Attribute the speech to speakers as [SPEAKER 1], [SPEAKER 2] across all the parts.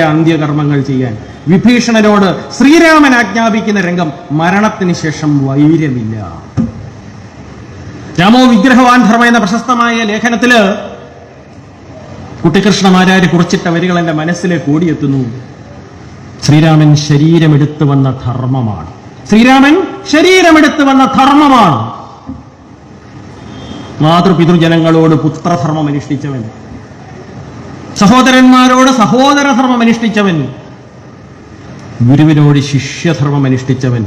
[SPEAKER 1] അന്ത്യകർമ്മങ്ങൾ ചെയ്യാൻ. വിഭീഷണനോട് ശ്രീരാമൻ ആജ്ഞാപിക്കുന്ന രംഗം മരണത്തിന് ശേഷം വൈര്യമില്ല രാമോ വിഗ്രഹവാൻ ധർമ്മ എന്ന പ്രശസ്തമായ ലേഖനത്തിൽ കുട്ടികൃഷ്ണമാരാര് കുറിച്ചിട്ട വരികൾ എന്റെ മനസ്സിലേക്ക് ഓടിയെത്തുന്നു ശ്രീരാമൻ ശരീരമെടുത്തു വന്ന ധർമ്മമാണ്. ശ്രീരാമൻ ശരീരമെടുത്തു വന്ന ധർമ്മമാണ്. മാതൃപിതൃജനങ്ങളോട് പുത്രധർമ്മം അനുഷ്ഠിച്ചവൻ സഹോദരന്മാരോട് സഹോദരധർമ്മം അനുഷ്ഠിച്ചവൻ ഗുരുവിനോട് ശിഷ്യധർമ്മം അനുഷ്ഠിച്ചവൻ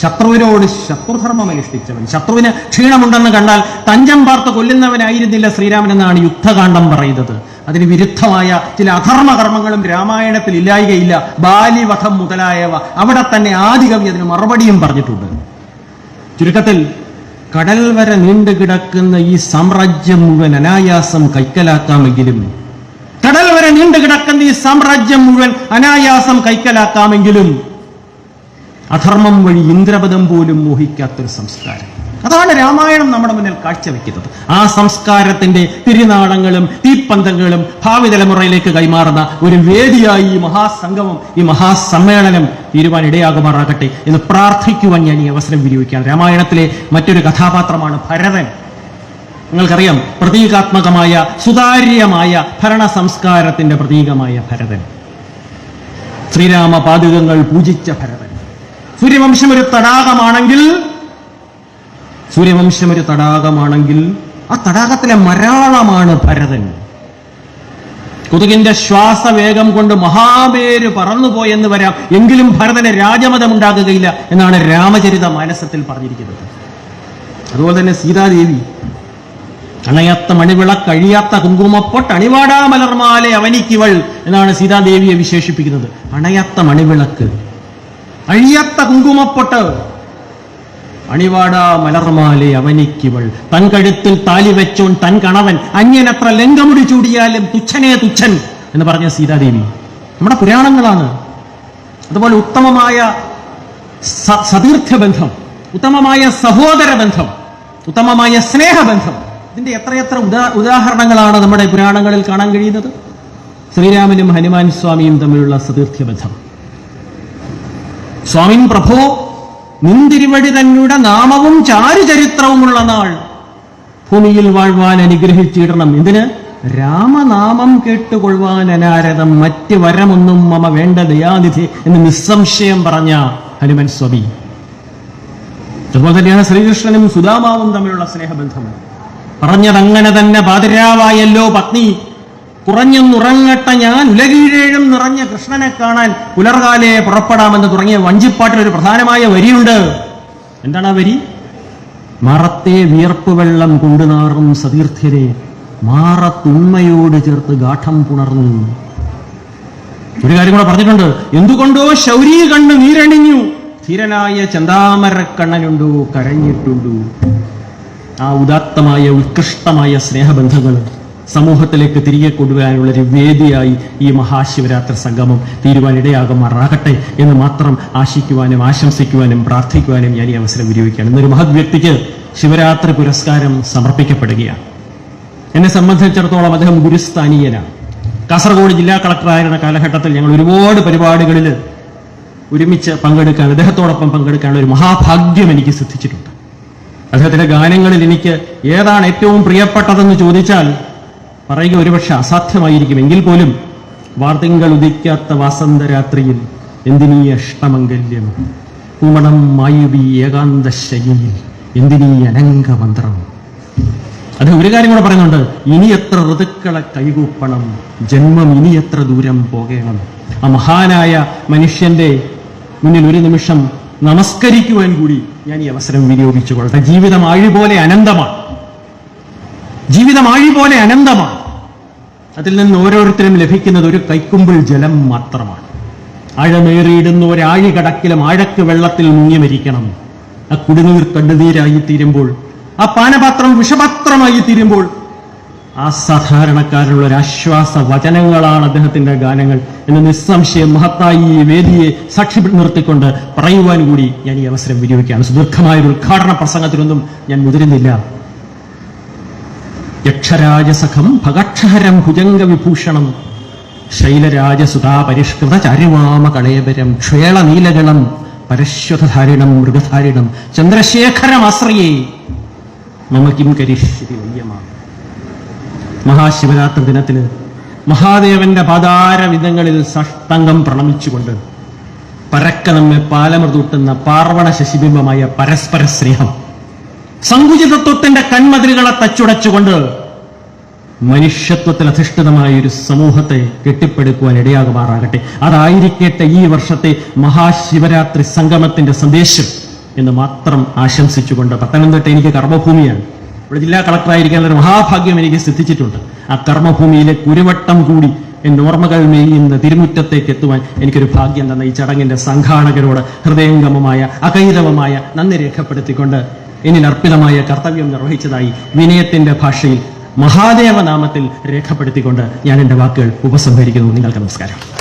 [SPEAKER 1] ശത്രുവിനോട് ശത്രുധർമ്മം അനുഷ്ഠിച്ചവൻ ശത്രുവിന് ക്ഷീണമുണ്ടെന്ന് കണ്ടാൽ തഞ്ചം പാർത്ത് കൊല്ലുന്നവനായിരുന്നില്ല ശ്രീരാമൻ എന്നാണ് യുദ്ധകാന്ഡം പറയുന്നത്. അതിന് വിരുദ്ധമായ ചില അധർമ്മ കർമ്മങ്ങളും രാമായണത്തിൽ ഇല്ലായികയില്ല. ബാലിവധം മുതലായവ അവിടെ തന്നെ ആദികവി അതിന് മറുപടിയും പറഞ്ഞിട്ടുണ്ട്. ചുരുക്കത്തിൽ കടൽ വരെ നീണ്ടു കിടക്കുന്ന ഈ സാമ്രാജ്യം മുഴുവൻ അനായാസം കൈക്കലാക്കാമെങ്കിലും കടൽ വരെ നീണ്ടു കിടക്കുന്ന ഈ സാമ്രാജ്യം മുഴുവൻ അനായാസം കൈക്കലാക്കാമെങ്കിലും അധർമ്മം വഴി ഇന്ദ്രപദം പോലും മോഹിക്കാത്തൊരു സംസ്കാരം. അതാണ് രാമായണം നമ്മുടെ മുന്നിൽ കാഴ്ചവെക്കുന്നത്. ആ സംസ്കാരത്തിന്റെ തിരുനാളങ്ങളും തീപ്പന്തങ്ങളും ഭാവി തലമുറയിലേക്ക് കൈമാറുന്ന ഒരു വേദിയായി ഈ മഹാസംഗമം ഈ മഹാസമ്മേളനം തീരുവാൻ ഇടയാകുമാറാകട്ടെ എന്ന് പ്രാർത്ഥിക്കുവാൻ ഞാൻ ഈ അവസരം വിനിയോഗിക്കാം രാമായണത്തിലെ മറ്റൊരു കഥാപാത്രമാണ് ഭരതൻ. നിങ്ങൾക്കറിയാം പ്രതീകാത്മകമായ സുതാര്യമായ ഭരണ സംസ്കാരത്തിന്റെ പ്രതീകമായ ഭരതൻ. ശ്രീരാമ പാതുകങ്ങൾ പൂജിച്ച ഭരതൻ. സൂര്യവംശം ഒരു തടാകമാണെങ്കിൽ സൂര്യവംശം ഒരു തടാകമാണെങ്കിൽ ആ തടാകത്തിലെ മരാളമാണ് ഭരതൻ. കൊതുകിന്റെ ശ്വാസവേഗം കൊണ്ട് മഹാമേര് പറന്നുപോയെന്ന് വരാം. എങ്കിലും ഭരതന് രാജമതം ഉണ്ടാകുകയില്ല എന്നാണ് രാമചരിത മാനസത്തിൽ പറഞ്ഞിരിക്കുന്നത്. അതുപോലെ തന്നെ സീതാദേവി അണയാത്ത മണിവിള കഴിയാത്ത കുങ്കുമപ്പൊട്ട് അണിവാടാ മലർമാലെ അവനിക്കിവൾ എന്നാണ് സീതാദേവിയെ വിശേഷിപ്പിക്കുന്നത്. അണയത്ത മണിവിളക്ക്. അഴിയാത്ത കുങ്കുമപ്പൊട്ട് അണിവാടാ മലർമാലെ അവനിക്കിവൾ. തൻ കഴുത്തിൽ താലി വെച്ചോൻ തൻ കണവൻ. അന്യനത്ര ലങ്കമുടി ചൂടിയാലും തുച്ഛനേ തുച്ഛൻ എന്ന് പറഞ്ഞ സീതാദേവി. നമ്മുടെ പുരാണങ്ങളാണ്. അതുപോലെ ഉത്തമമായ സതീർത്ഥ ബന്ധം ഉത്തമമായ സഹോദര ബന്ധം ഉത്തമമായ സ്നേഹബന്ധം. ഇതിന്റെ എത്രയെത്ര ഉദാ ഉദാഹരണങ്ങളാണ് നമ്മുടെ പുരാണങ്ങളിൽ കാണാൻ കഴിയുന്നത്? ശ്രീരാമനും ഹനുമാൻ സ്വാമിയും തമ്മിലുള്ള സതീർത്ഥ്യ ബന്ധം സ്വാമിൻ പ്രഭോ നിന്തിരുവടി തന്നുടെ നാമവും ചാരുചരിത്രവുമുള്ള നാൾ. ഭൂമിയിൽ വാഴ്വാൻ അനുഗ്രഹിച്ചിടണം. ഇതിന് രാമനാമം കേട്ടുകൊള്ളുവാൻ അനാരതം. മറ്റ് വരമൊന്നും മമ വേണ്ട ദയാനിധി എന്ന് നിസ്സംശയം പറഞ്ഞ ഹനുമൻ സ്വാമി. അതുപോലെ തന്നെയാണ് ശ്രീകൃഷ്ണനും സുദാമാവും തമ്മിലുള്ള സ്നേഹബന്ധം. പറഞ്ഞതങ്ങനെ തന്നെ പാതിരാവായല്ലോ പത്നി. കുറഞ്ഞെന്നുറങ്ങട്ട ഞാൻ ഉലകീഴേഴും നിറഞ്ഞ കൃഷ്ണനെ കാണാൻ പുലർകാലെ പുറപ്പെടാമെന്ന് തുടങ്ങിയ വഞ്ചിപ്പാട്ടിൽ ഒരു പ്രധാനമായ വരിയുണ്ട്. എന്താണ് ആ വരി? മറത്തെ വിയർപ്പ് വെള്ളം കൊണ്ടുനാറും സതീർത്ഥ്യരെ മാറത്തുണ്മയോട് ചേർത്ത് ഗാഠം പുണർന്നു. ഒരു കാര്യം കൂടെ പറഞ്ഞിട്ടുണ്ട്. എന്തുകൊണ്ടോ ശൗരി കണ്ണ് നീരണിഞ്ഞു. ധീരനായ ചന്താമരക്കണ്ണനുണ്ടോ കരഞ്ഞിട്ടുണ്ടു? ആ ഉദാത്തമായ ഉത്കൃഷ്ടമായ സ്നേഹബന്ധങ്ങൾ സമൂഹത്തിലേക്ക് തിരികെ കൊണ്ടുവരാനുള്ള ഒരു വേദിയായി ഈ മഹാശിവരാത്രി സംഗമം തീരുവാനിടയാകുമാറാകട്ടെ എന്ന് മാത്രം ആശിക്കുവാനും ആശംസിക്കുവാനും പ്രാർത്ഥിക്കുവാനും ഞാൻ ഈ അവസരം വിനിയോഗിക്കുകയാണ്. ഇന്നൊരു മഹത് വ്യക്തിക്ക് ശിവരാത്രി പുരസ്കാരം സമർപ്പിക്കപ്പെടുകയാണ്. എന്നെ സംബന്ധിച്ചിടത്തോളം അദ്ദേഹം ഗുരുസ്ഥാനീയനാണ്. കാസർഗോഡ് ജില്ലാ കളക്ടറായിരുന്ന കാലഘട്ടത്തിൽ ഞങ്ങൾ ഒരുപാട് പരിപാടികളിൽ ഒരുമിച്ച് പങ്കെടുക്കാൻ അദ്ദേഹത്തോടൊപ്പം പങ്കെടുക്കാനുള്ള ഒരു മഹാഭാഗ്യം എനിക്ക് സിദ്ധിച്ചിട്ടുണ്ട്. അദ്ദേഹത്തിന്റെ ഗാനങ്ങളിൽ എനിക്ക് ഏതാണ് ഏറ്റവും പ്രിയപ്പെട്ടതെന്ന് ചോദിച്ചാൽ പറയുക ഒരുപക്ഷെ അസാധ്യമായിരിക്കും. എങ്കിൽ പോലും വാർത്തിങ്കൾ ഉദിക്കാത്ത വാസന്തരാത്രിയിൽ എന്തിനീ അഷ്ടമംഗല്യം കുമണം മായുവി ഏകാന്ത ശൈലിയിൽ എന്തിനീ അനംഗമന്ത്രം? അത് ഒരു കാര്യം കൂടെ പറയുന്നുണ്ട്. ഇനി എത്ര ഋതുക്കളെ കൈകൂപ്പണം? ജന്മം ഇനി എത്ര ദൂരം പോകേണം? ആ മഹാനായ മനുഷ്യന്റെ മുന്നിൽ ഒരു നിമിഷം നമസ്കരിക്കുവാൻ കൂടി ഞാൻ ഈ അവസരം വിനിയോഗിച്ചു കൊള്ളട്ടെ ജീവിതം പോലെ അനന്തമാണ്. ജീവിതം പോലെ അനന്തമാണ്. അതിൽ നിന്ന് ഓരോരുത്തരും ലഭിക്കുന്നത് ഒരു കൈക്കുമ്പിൾ ജലം മാത്രമാണ്. ആഴമേറിയിടുന്ന ഒരാഴി കടക്കിലും ആഴക്ക് വെള്ളത്തിൽ മുങ്ങി മരിക്കണം. ആ കുടിനീർ കണ്ണുനീരായി തീരുമ്പോൾ ആ പാനപാത്രം വിഷപാത്രമായി തീരുമ്പോൾ ആ ഒരു ആശ്വാസ വചനങ്ങളാണ് അദ്ദേഹത്തിന്റെ ഗാനങ്ങൾ എന്ന് നിസ്സംശയം മഹത്തായി ഈ വേദിയെ സാക്ഷി നിർത്തിക്കൊണ്ട് പറയുവാൻ കൂടി ഞാൻ ഈ അവസരം വിനിയോഗിക്കുകയാണ്. സുദീർഘമായ ഒരു ഉദ്ഘാടന പ്രസംഗത്തിലൊന്നും ഞാൻ മുതിരുന്നില്ല. യക്ഷരാജസഖം ഭഗക്ഷഹരം ഭുജംഗ വിഭൂഷണം ശൈലരാജസുതാ പരിഷ്കൃത ചാരുവാമ കളയപരം ക്ഷേള നീലഗണം പരശ്വതധാരിണം മൃഗധാരിണം ചന്ദ്രശേഖരമാശ്രയേ. മമ കരിഷ്യതി വയ്യമാ മഹാശിവരാത്രി ദിനത്തിൽ മഹാദേവന്റെ പാതാരവിധങ്ങളിൽ സഷ്ടംഗം പ്രണമിച്ചുകൊണ്ട് പരക്ക നമ്മെ പാലമൃതൂട്ടുന്ന പാർവണ ശശിബിംബമായ പരസ്പര സ്നേഹം സങ്കുചിതത്വത്തിന്റെ കൺമതിലുകളെ തച്ചുടച്ചുകൊണ്ട് മനുഷ്യത്വത്തിൽ അധിഷ്ഠിതമായ ഒരു സമൂഹത്തെ കെട്ടിപ്പടുക്കുവാൻ ഇടയാകുമാറാകട്ടെ. അതായിരിക്കട്ടെ ഈ വർഷത്തെ മഹാശിവരാത്രി സംഗമത്തിന്റെ സന്ദേശം എന്ന് മാത്രം ആശംസിച്ചുകൊണ്ട് പത്തനംതിട്ട എനിക്ക് കർമ്മഭൂമിയാണ്. ഇവിടെ ജില്ലാ കളക്ടറായിരിക്കാനുള്ള മഹാഭാഗ്യം എനിക്ക് സിദ്ധിച്ചിട്ടുണ്ട്. ആ കർമ്മഭൂമിയിലെ കുരുവട്ടം കൂടി എന്റെ ഓർമ്മകൾ മേയുന്ന തിരുമുറ്റത്തേക്ക് എത്തുവാൻ എനിക്കൊരു ഭാഗ്യം തന്ന ഈ ചടങ്ങിന്റെ സംഘാടകരോട് ഹൃദയംഗമമായ അകൈതവമായ നന്ദി രേഖപ്പെടുത്തിക്കൊണ്ട് എന്നിൽ അർപ്പിതമായ കർത്തവ്യം നിർവഹിച്ചതായി വിനയത്തിന്റെ ഭാഷയിൽ മഹാദേവനാമത്തിൽ രേഖപ്പെടുത്തിക്കൊണ്ട് ഞാൻ എന്റെ വാക്കുകൾ ഉപസംഹരിക്കുന്നു. നിങ്ങൾക്ക് നമസ്കാരം.